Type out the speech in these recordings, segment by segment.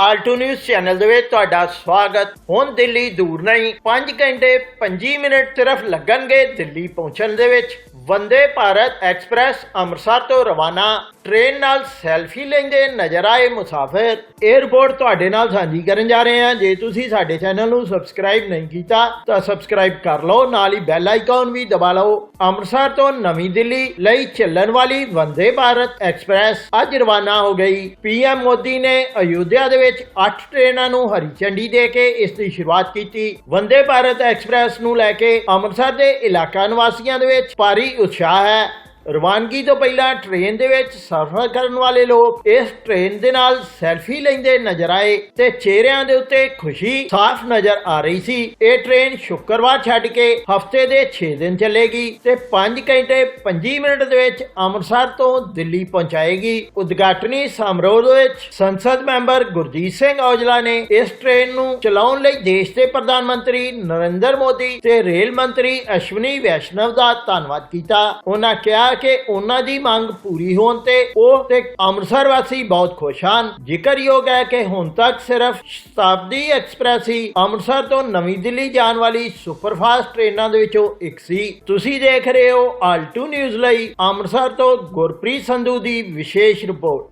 Alto news channel ਦੇ ਵਿੱਚ ਤੁਹਾਡਾ ਸਵਾਗਤ। ਹੁਣ ਦਿੱਲੀ ਦੂਰ ਨਹੀਂ 5 ਘੰਟੇ 25 ਮਿੰਟ ਸਿਰਫ ਲੱਗਣਗੇ ਦਿੱਲੀ ਪਹੁੰਚਣ ਦੇ ਵਿੱਚ। ਵੰਦੇ ਭਾਰਤ ਐਕਸਪ੍ਰੈਸ ਅੰਮ੍ਰਿਤਸਰ ਤੋਂ ਰਵਾਨਾ, ਟ੍ਰੇਨ ਨਾਲ ਸੈਲਫੀ ਲੈਂਦੇ ਨਜ਼ਰ ਆਏ ਮੁਸਾਫਿਰ। 에ਅਰਪੋਰਟ ਤੁਹਾਡੇ ਨਾਲ ਸਾਂਝੀ ਕਰਨ ਜਾ ਰਹੇ ਹਾਂ। ਜੇ ਤੁਸੀਂ ਸਾਡੇ ਚੈਨਲ ਨੂੰ ਸਬਸਕ੍ਰਾਈਬ ਨਹੀਂ ਕੀਤਾ, ਤਾਂ ਸਬਸਕ੍ਰਾਈਬ ਕਰ ਲਓ। ਨਾਲ ਹੀ ਬੈਲ ਆਈਕਨ ਵੀ ਦਬਾ ਲਓ। ਅੰਮ੍ਰਿਤਸਰ ਤੋਂ ਨਵੀਂ ਦਿੱਲੀ ਲਈ ਚੱਲਣ ਵਾਲੀ ਵੰਦੇ ਭਾਰਤ ਐਕਸਪ੍ਰੈਸ ਅੱਜ ਰਵਾਨਾ ਹੋ ਗਈ। ਪੀਐਮ ਮੋਦੀ ਨੇ ਅਯੁੱਧਿਆ ਦੇ ਵਿੱਚ 8 ਟ੍ਰੇਨਾਂ ਨੂੰ ਹਰੀ ਝੰਡੀ ਦੇ ਕੇ ਇਸ ਦੀ ਸ਼ੁਰੂਆਤ ਕੀਤੀ। ਵੰਦੇ ਭਾਰਤ ਐਕਸਪ੍ਰੈਸ ਨੂੰ ਲੈ ਕੇ ਅੰਮ੍ਰਿਤਸਰ ਦੇ ਇਲਾਕਾ ਨਿਵਾਸੀਆਂ ਦੇ ਵਿੱਚ ਭਾਰੀ ਉਤਸ਼ਾਹ ਹੈ ਰਵਾਨਗੀ ਤੋਂ ਪਹਿਲਾਂ ਟ੍ਰੇਨ ਦੇ ਵਿੱਚ ਸਫ਼ਰ ਕਰਨ ਵਾਲੇ ਲੋਕ ਇਸ ਟ੍ਰੇਨ ਦੇ ਨਾਲ ਸੈਲਫੀ ਲੈਂਦੇ ਨਜ਼ਰ ਆਏ ਤੇ ਚਿਹਰਿਆਂ ਦੇ ਉੱਤੇ ਖੁਸ਼ੀ ਸਾਫ਼ ਨਜ਼ਰ ਆ ਰਹੀ ਸੀ। ਇਹ ਟ੍ਰੇਨ ਸ਼ੁੱਕਰਵਾਰ ਛੱਡ ਕੇ ਹਫ਼ਤੇ ਦੇ 6 ਦਿਨ ਚੱਲੇਗੀ ਤੇ 5 ਘੰਟੇ 25 ਮਿੰਟ ਦੇ ਵਿੱਚ ਅੰਮ੍ਰਿਤਸਰ ਤੋਂ ਦਿੱਲੀ ਪਹੁੰਚਾਏਗੀ। ਉਦਘਾਟਨੀ ਸਮਾਰੋਹ ਵਿੱਚ ਸੰਸਦ ਮੈਂਬਰ ਗੁਰਜੀਤ ਸਿੰਘ ਔਜਲਾ ਨੇ ਇਸ ਟ੍ਰੇਨ ਨੂੰ ਚਲਾਉਣ ਲਈ ਦੇਸ਼ ਦੇ ਪ੍ਰਧਾਨ ਮੰਤਰੀ ਨਰਿੰਦਰ ਮੋਦੀ ਤੇ ਰੇਲ ਮੰਤਰੀ ਅਸ਼ਵਨੀ ਵੈਸ਼ਨਵ ਦਾ ਧੰਨਵਾਦ ਕੀਤਾ। ਉਹਨਾਂ ਕਿਹਾ ਕਿ ਉਹਨਾਂ ਦੀ ਮੰਗ ਪੂਰੀ ਹੋਣ ਤੇ ਉਹ ਤੇ ਅੰਮ੍ਰਿਤਸਰ ਵਾਸੀ ਬਹੁਤ ਖੁਸ਼ ਹਨ। ਜ਼ਿਕਰਯੋਗ ਹੈ ਕਿ ਹੁਣ ਤੱਕ ਸਿਰਫ ਸ਼ਤਾਬਦੀ ਐਕਸਪ੍ਰੈਸ ਹੀ ਅੰਮ੍ਰਿਤਸਰ ਤੋਂ ਨਵੀਂ ਦਿੱਲੀ ਜਾਣ ਵਾਲੀ ਸੁਪਰਫਾਸਟ ਟ੍ਰੇਨਾਂ ਦੇ ਵਿੱਚੋਂ ਇੱਕ ਸੀ। ਤੁਸੀਂ ਦੇਖ ਰਹੇ ਹੋ ਆਲਟੂ ਨਿਊਜ਼ ਲਈ ਅੰਮ੍ਰਿਤਸਰ ਤੋਂ ਗੁਰਪ੍ਰੀਤ ਸੰਧੂ ਦੀ ਵਿਸ਼ੇਸ਼ ਰਿਪੋਰਟ।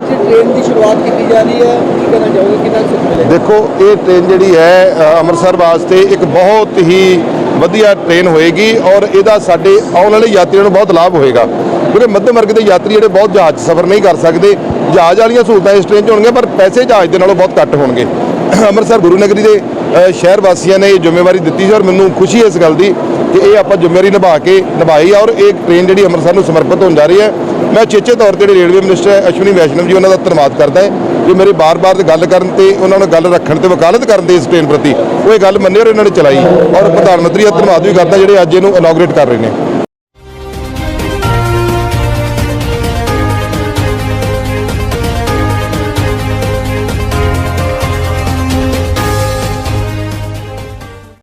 ਜੀ ਟ੍ਰੇਨ ਦੀ ਸ਼ੁਰੂਆਤ ਕੀਤੀ ਜਾ ਰਹੀ ਹੈ ਕੀ ਕਹਿਣਾ ਚਾਹੋਗੇ? ਕਿੰਨਾ ਕੁ ਸੁੱਖ ਦੇਖੋ ਇਹ ਟ੍ਰੇਨ ਜਿਹੜੀ ਹੈ ਅੰਮ੍ਰਿਤਸਰ ਵਾਸਤੇ ਇੱਕ ਬਹੁਤ ਹੀ ਵਧੀਆ ਟ੍ਰੇਨ ਹੋਏਗੀ ਔਰ ਇਹਦਾ ਸਾਡੇ ਆਉਣ ਵਾਲੇ ਯਾਤਰੀਆਂ ਨੂੰ ਬਹੁਤ ਲਾਭ ਹੋਏਗਾ। ਕਿਉਂਕਿ ਮੱਧਮ ਵਰਗ ਦੇ ਯਾਤਰੀ ਜਿਹੜੇ ਬਹੁਤ ਜਹਾਜ਼ 'ਚ ਸਫ਼ਰ ਨਹੀਂ ਕਰ ਸਕਦੇ। ਜਹਾਜ਼ ਵਾਲੀਆਂ ਸਹੂਲਤਾਂ ਇਸ ਟ੍ਰੇਨ 'ਚ ਹੋਣਗੀਆਂ, ਪਰ ਪੈਸੇ ਜਹਾਜ਼ ਦੇ ਨਾਲੋਂ ਬਹੁਤ ਘੱਟ ਹੋਣਗੇ। ਅੰਮ੍ਰਿਤਸਰ ਗੁਰੂ ਨਗਰੀ ਦੇ ਸ਼ਹਿਰ ਵਾਸੀਆਂ ਨੇ ਇਹ ਜ਼ਿੰਮੇਵਾਰੀ ਦਿੱਤੀ ਸੀ ਔਰ ਮੈਨੂੰ ਖੁਸ਼ੀ ਹੈ ਇਸ ਗੱਲ ਦੀ ਕਿ ਇਹ ਆਪਾਂ ਜ਼ਿੰਮੇਵਾਰੀ ਨਿਭਾ ਕੇ ਨਿਭਾਈ ਔਰ ਇਹ ਟ੍ਰੇਨ ਜਿਹੜੀ ਅੰਮ੍ਰਿਤਸਰ ਨੂੰ ਸਮਰਪਿਤ ਹੋਣ ਜਾ ਰਹੀ ਹੈ। ਮੈਂ ਚੇਚੇ ਤੌਰ ਤੇ ਜਿਹੜੇ ਰੇਲਵੇ ਮਿਨਿਸਟਰ ਅਸ਼ਵਨੀ ਵੈਸ਼ਨਵ ਜੀ, ਉਹਨਾਂ ਦਾ ਧੰਨਵਾਦ ਕਰਦਾ ਹੈ ਜੋ ਮੇਰੇ ਬਾਰ-ਬਾਰ ਗੱਲ ਕਰਨ ਤੇ ਉਹਨਾਂ ਨੂੰ ਗੱਲ ਰੱਖਣ ਤੇ ਵਕਾਲਤ ਕਰਨ ਦੇ ਇਸ ਟ੍ਰੇਨ ਪ੍ਰਤੀ ਉਹ ਇਹ ਗੱਲ ਮੰਨੇ ਔਰ ਇਹਨਾਂ ਨੇ ਚਲਾਈ। ਔਰ ਪ੍ਰਧਾਨ ਮੰਤਰੀ ਦਾ ਧੰਨਵਾਦ ਵੀ ਕਰਦਾ ਜਿਹੜੇ ਅੱਜ ਇਹਨੂੰ ਇਨੋਗਰੇਟ ਕਰ ਰਹੇ ਨੇ।